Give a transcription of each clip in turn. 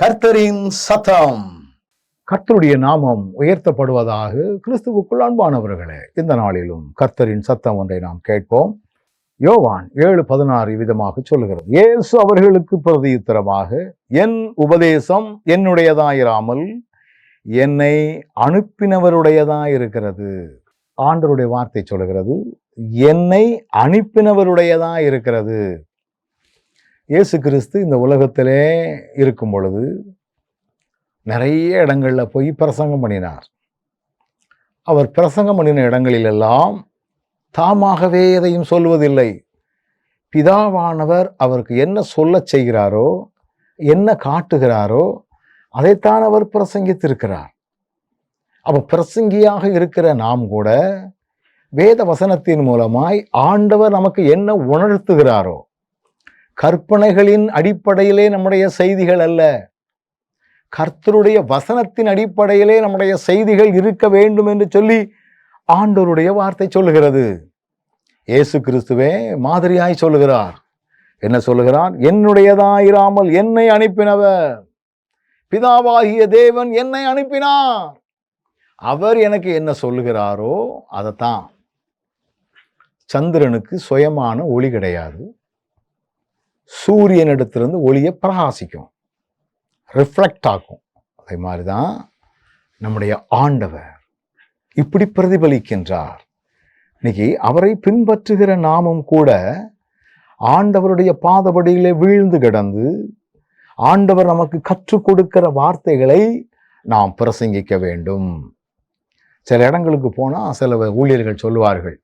கர்த்தரின் சத்தம். கர்த்தருடைய நாமம் உயர்த்தப்படுவதாக கிறிஸ்துவுக்குள் அன்பானவர்களே இந்த நாளிலும் கர்த்தரின் சத்தம் ஒன்றை நாம் கேட்போம். யோவான் ஏழு பதினாறு விதமாக சொல்லுகிறது இயேசு அவர்களுக்கு பிரதியுத்தரமாக என் உபதேசம் என்னுடையதாயிராமல் என்னை அனுப்பினவருடையதாயிருக்கிறது ஆண்டருடைய வார்த்தை சொல்லுகிறது என்னை அனுப்பினவருடையதாக இருக்கிறது. இயேசு கிறிஸ்து இந்த உலகத்திலே இருக்கும் பொழுது நிறைய இடங்களில் போய் பிரசங்கம் பண்ணினார். அவர் பிரசங்கம் பண்ணின இடங்களிலெல்லாம் தாமாகவே எதையும் சொல்வதில்லை. பிதாவானவர் அவருக்கு என்ன சொல்லச் செய்கிறாரோ என்ன காட்டுகிறாரோ அதைத்தான் அவர் பிரசங்கித்திருக்கிறார். அப்போ பிரசங்கியாக இருக்கிற நாம் கூட வேத வசனத்தின் மூலமாய் ஆண்டவர் நமக்கு என்ன உணர்த்துகிறாரோ கற்பனைகளின் அடிப்படையிலே நம்முடைய செய்திகள் அல்ல. கர்த்தருடைய வசனத்தின் அடிப்படையிலே நம்முடைய செய்திகள் இருக்க வேண்டும் என்று சொல்லி ஆண்டவருடைய வார்த்தை சொல்லுகிறது. இயேசு கிறிஸ்துவே மாதிரியாய் சொல்லுகிறார். என்ன சொல்லுகிறார் என்னுடையதாயிராமல் என்னை அனுப்பினவர். பிதாவாகிய தேவன் என்னை அனுப்பினார். அவர் எனக்கு என்ன சொல்லுகிறாரோ அதைத்தான். சந்திரனுக்கு சுயமான ஒளி கிடையாது. சூரியனிடத்திலிருந்து ஒளியை பிரகாசிக்கும். ரிஃப்ளெக்ட் ஆகும் அதே மாதிரி தான் நம்முடைய ஆண்டவர் இப்படி பிரதிபலிக்கின்றார். இன்னைக்கு அவரை பின்பற்றுகிற நாமும் கூட ஆண்டவருடைய பாதபடியிலே வீழ்ந்து கிடந்து ஆண்டவர் நமக்கு கற்றுக் கொடுக்கிற வார்த்தைகளை நாம் பிரசங்கிக்க வேண்டும். சில இடங்களுக்கு போனால் சில ஊழியர்கள் சொல்லுவார்கள்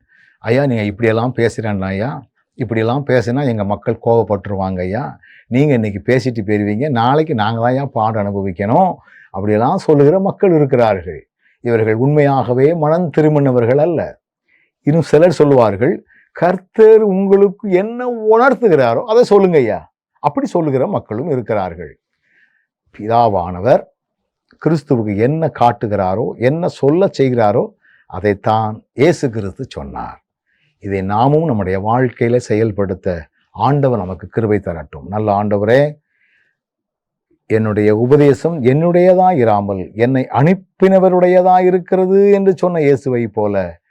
ஐயா நீங்கள் இப்படியெல்லாம் பேசுகிறேன்னா ஐயா. இப்படிலாம் பேசினா எங்கள் மக்கள் கோவப்பட்டுருவாங்க ஐயா. நீங்கள் இன்னைக்கு பேசிட்டு போயிருவீங்க நாளைக்கு நாங்கள் தான் ஐயா பாடம் அனுபவிக்கணும்? அப்படிலாம் சொல்லுகிற மக்கள் இருக்கிறார்கள். இவர்கள் உண்மையாகவே மனம் திரும்பினவர்கள் அல்ல. இன்னும் சிலர் சொல்லுவார்கள் கர்த்தர் உங்களுக்கு என்ன உணர்த்துகிறாரோ அதை சொல்லுங்க ஐயா. அப்படி சொல்லுகிற மக்களும் இருக்கிறார்கள். பிதாவானவர் கிறிஸ்துவுக்கு என்ன காட்டுகிறாரோ என்ன சொல்ல செய்கிறாரோ அதைத்தான் இயேசு கிறிஸ்து சொன்னார். இதை நாமும் நம்முடைய வாழ்க்கையில் செயல்படுத்த ஆண்டவர் நமக்கு கிருபை தரட்டும். நல்ல ஆண்டவரே என்னுடைய உபதேசம் என்னுடையதா இராமல் என்னை அனுப்பினவருடையதா இருக்கிறது என்று சொன்ன இயேசுவை போல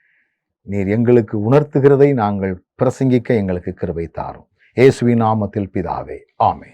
நீர் எங்களுக்கு உணர்த்துகிறதை நாங்கள் பிரசங்கிக்க எங்களுக்கு கிருபை தாரும். இயேசுவின் நாமத்தில் பிதாவே. ஆமே